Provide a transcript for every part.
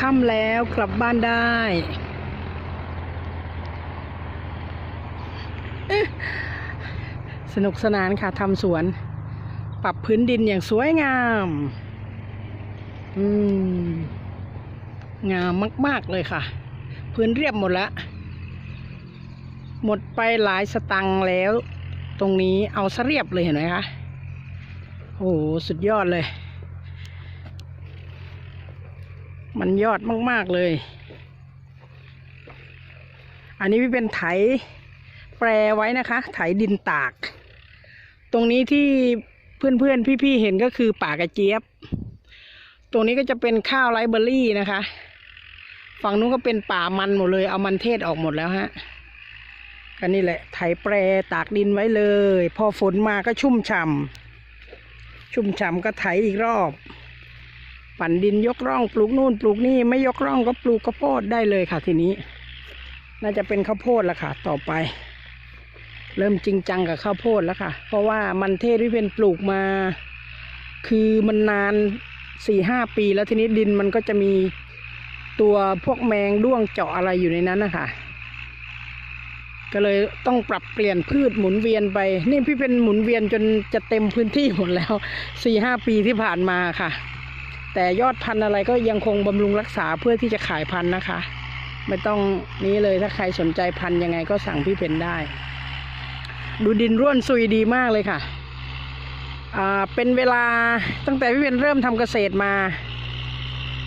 ค่ำแล้วกลับบ้านได้ สนุกสนานค่ะทำสวน ปรับพื้นดินอย่างสวยงาม อืม งามมาก ๆ เลยค่ะ พื้นเรียบหมดล้วหมดไปหลายสตังค์แล้ว ตรงนี้เอาซะเรียบเลยเห็นไหมคะ โอ้โห สุดยอดเลย มันยอดมาก ๆ เลย อันนี้พี่เป็นไถแปรไว้นะคะ ไถดินตาก ตรงนี้ที่เพื่อนๆ พี่ๆ เห็นก็คือป่ากระเจี๊ยบ ตรงนี้ก็จะเป็นข้าวไรเบอร์รี่นะคะ ฝั่งนู้นก็เป็นป่ามันหมดเลย เอามันเทศออกหมดแล้วฮะก็นี่แหละ ไถแปรตากดินไว้เลย พอฝนมาก็ชุ่มฉ่ำชุ่มฉ่ำก็ไถอีกรอบ ปั่นดินยกร่องปลูกนู่นปลูกนี่ไม่ยกร่องก็ปลูกข้าวโพดได้เลยค่ะทีนี้ น่าจะเป็นข้าวโพดละค่ะ ต่อไป เริ่มจริงจังกับข้าวโพดแล้วค่ะ เพราะว่ามันเทศที่เป็นปลูกมา คือมันนานสี่ห้าปีแล้วทีนี้ดินมันก็จะมีตัวพวกแมงด้วงเจาะอะไรอยู่ในนั้นนะคะก็เลยต้องปรับเปลี่ยนพืชหมุนเวียนไป นี่พี่เป็นหมุนเวียนจนจะเต็มพื้นที่หมดแล้วสี่ห้าปีที่ผ่านมาค่ะ แต่ยอดพันธุ์อะไรก็ยังคงบำรุงรักษาเพื่อที่จะขายพันธุ์นะคะ ไม่ต้องนี้เลยถ้าใครสนใจพันธุ์ยังไงก็สั่งพี่เพนได้ ดูดินร่วนซุยดีมากเลยค่ะอ่าเป็นเวลาตั้งแต่พี่เพนเริ่มทำเกษตรมา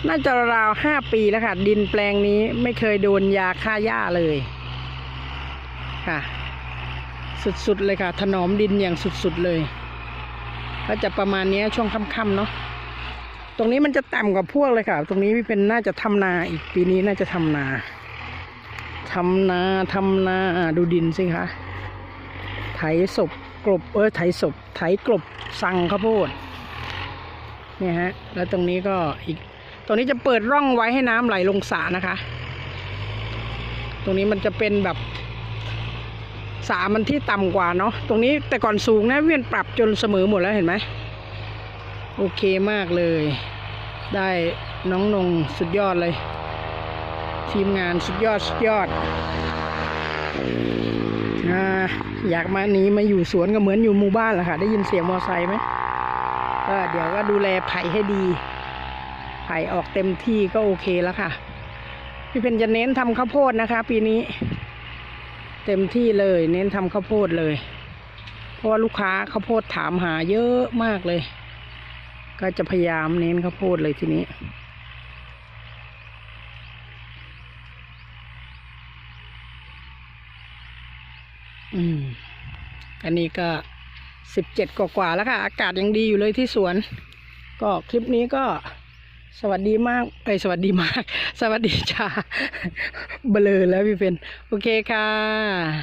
น่าจะราวห้าปีแล้วค่ะ ดินแปลงนี้ไม่เคยโดนยาฆ่าหญ้าเลยค่ะ สุดๆเลยค่ะ ถนอมดินอย่างสุดๆเลย ก็จะประมาณนี้ช่วงค่ำๆเนาะ ตรงนี้มันจะต่ำกว่าพวกเลยค่ะ ตรงนี้เป็นน่าจะทำนาอีกปีนี้น่าจะทำนาทำนาทำนาดูดินสิคะไถศพกลบเออไถศพไถกลบสั่งข้าวโพดเนี่ยฮะ แล้วตรงนี้ก็อีก ตรงนี้จะเปิดร่องไว้ให้น้ำไหลลงสระนะคะ ตรงนี้มันจะเป็นแบบสระมันที่ต่ำกว่าเนาะตรงนี้แต่ก่อนสูงนะเวียนปรับจนเสมอหมดแล้วเห็นไหม โอเคมากเลย ได้น้องนงสุดยอดเลย ทีมงานสุดยอดสุดยอดอาอยากมาหนีมาอยู่สวนก็เหมือนอยู่หมู่บ้านแหละค่ะ ได้ยินเสียงมอไซค์ไหมก็เดี๋ยวก็ดูแลไผ่ให้ดีไผ่ออกเต็มที่ก็โอเคแล้วค่ะ พี่เพนจะเน้นทำข้าวโพดนะคะ ปีนี้ เต็มที่เลย เน้นทำข้าวโพดเลย เพราะว่าลูกค้าข้าวโพดถามหาเยอะมากเลย ก็จะพยายามเน้นข้าวโพดเลยทีนี้ อืม อันนี้ก็สิบเจ็ดกว่าๆแล้วค่ะ อากาศยังดีอยู่เลยที่สวน ก็คลิปนี้ก็สวัสดีมากเอ้ยสวัสดีมาก สวัสดีจ้าเบลอแล้วพี่เป็น โอเคค่ะ